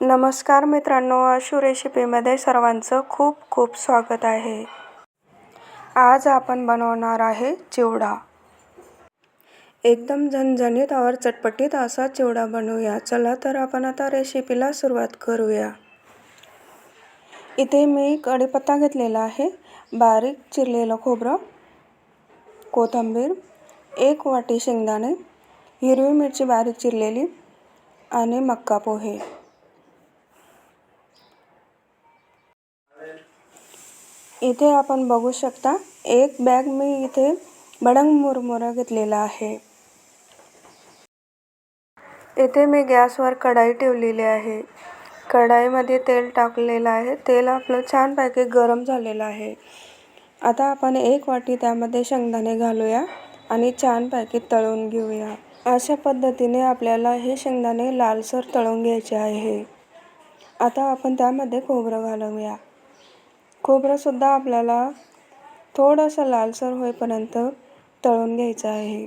नमस्कार मित्रांनो आशू रेसिपीमध्ये सर्वांचं खूप खूप स्वागत आहे. आज आपण बनवणार आहे चिवडा. एकदम झणझणीत और चटपटीत असा चिवडा बनवूया. चला तर आपण आता रेसिपीला सुरुवात करूया. इथे मी कढीपत्ता घेतलेला आहे. बारीक चिरलेलं खोबरं कोथिंबीर एक वाटी शेंगदाणे हिरवी मिरची बारीक चिरलेली आणि मक्का पोहे. इथे आपण बघू शकता एक बॅग मी इथे बडंग मुरमुरा घेतलेला आहे. इथे मी गॅसवर कढाई ठेवलेली आहे. कढाईमध्ये तेल टाकलेलं आहे. तेल आपलं छानपैकी गरम झालेलं आहे. आता आपण एक वाटी त्यामध्ये शेंगदाणे घालूया आणि छानपैकी तळून घेऊया. अशा पद्धतीने आपल्याला हे शेंगदाणे लालसर तळून घ्यायचे आहे. आता आपण त्यामध्ये खोबरं घालूया. खोबरंसुद्धा आपल्याला थोडंसं लालसर होईपर्यंत तळून घ्यायचं आहे.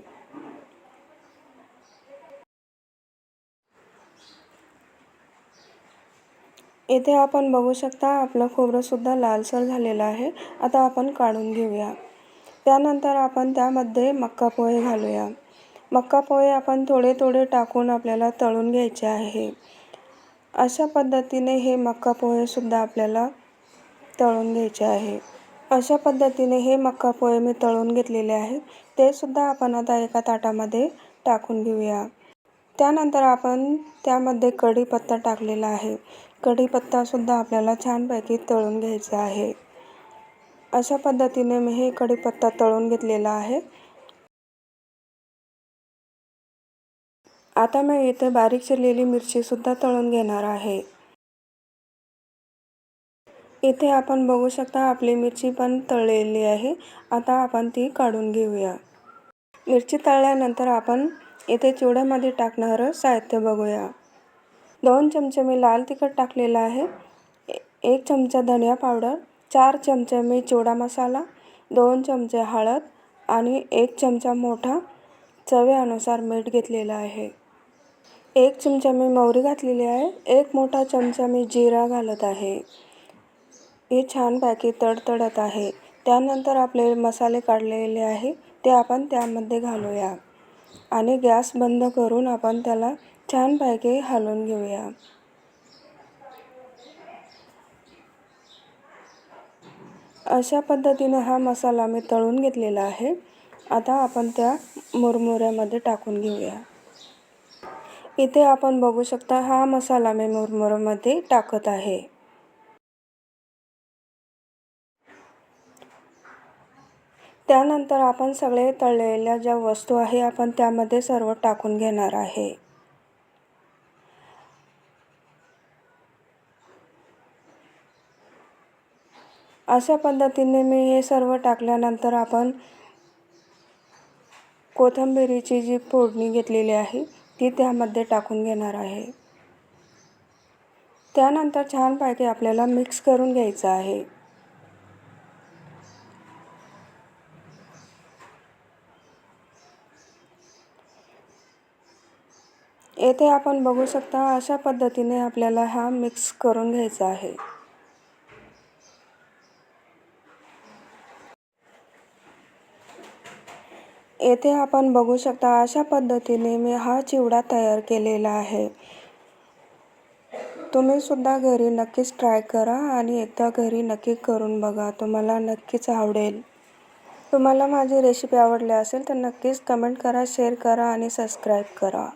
येथे आपण बघू शकता आपलं खोबरंसुद्धा लालसर झालेलं आहे. आता आपण काढून घेऊया. त्यानंतर आपण त्यामध्ये मक्का पोहे घालूया. मक्का पोहे आपण थोडे थोडे टाकून आपल्याला तळून घ्यायचे आहे. अशा पद्धतीने हे मक्का पोहेसुद्धा आपल्याला तळून घ्यायचे आहे. अशा पद्धतीने हे मक्का पोहे मी तळून घेतलेले आहे ते सुद्धा आपण आता एका ताटामध्ये टाकून घेऊया. त्यानंतर आपण त्यामध्ये कढीपत्ता टाकलेला आहे. कढीपत्तासुद्धा आपल्याला छानपैकी तळून घ्यायचा आहे. अशा पद्धतीने मी हे कढीपत्ता तळून घेतलेला आहे. आता मी इथे बारीक चिरलेली मिरचीसुद्धा तळून घेणार आहे. इथे आपण बघू शकता आपली मिरची पण तळलेली आहे. आता आपण ती काढून घेऊया. मिरची तळल्यानंतर आपण इथे चिवड्यामध्ये टाकणारं साहित्य बघूया. दोन चमचे मी लाल तिखट टाकलेलं आहे. एक चमचा धनिया पावडर चार चमचे मी चिवडा मसाला दोन चमचे हळद आणि एक चमचा मोठा चवीनुसार मीठ घेतलेलं आहे. एक चमचा मी मोहरी घातलेली आहे. एक मोठा चमचा मी जिरा घालत आहे. हे छानपैकी तडतडत आहे. त्यानंतर आपले मसाले काढलेले आहे ते आपण त्यामध्ये घालूया. आणि गॅस बंद करून आपण त्याला छानपैकी हलवून घेऊया. अशा पद्धतीनं हा मसाला मी तळून घेतलेला आहे. आता आपण त्या मुरमुऱ्यामध्ये टाकून घेऊया. इथे आपण बघू शकता हा मसाला मी मुरमुऱ्यामध्ये टाकत आहे. त्यानंतर आपण सगळे तळलेल्या ज्या वस्तू आहे आपण त्यामध्ये सर्व टाकून घेणार आहे. अशा पद्धतीने मी हे सर्व टाकल्यानंतर आपण कोथंबिरीची जी फोडणी घेतलेली आहे ती त्यामध्ये टाकून घेणार आहे. त्यानंतर छानपैकी आपल्याला मिक्स करून घ्यायचं आहे. येथे आपण बघू शकता अशा पद्धतीने आपल्याला हा मिक्स करून घ्यायचा आहे. येथे आपण बघू शकता अशा पद्धतीने मी हा चिवडा तयार केलेला आहे. तुम्ही सुद्धा घरी नक्कीच ट्राय करा आणि एकदा घरी नक्की करून बघा. तुम्हाला नक्कीच आवडेल. तुम्हाला माझी रेसिपी आवडली असेल तर नक्कीच कमेंट करा शेअर करा आणि सबस्क्राईब करा.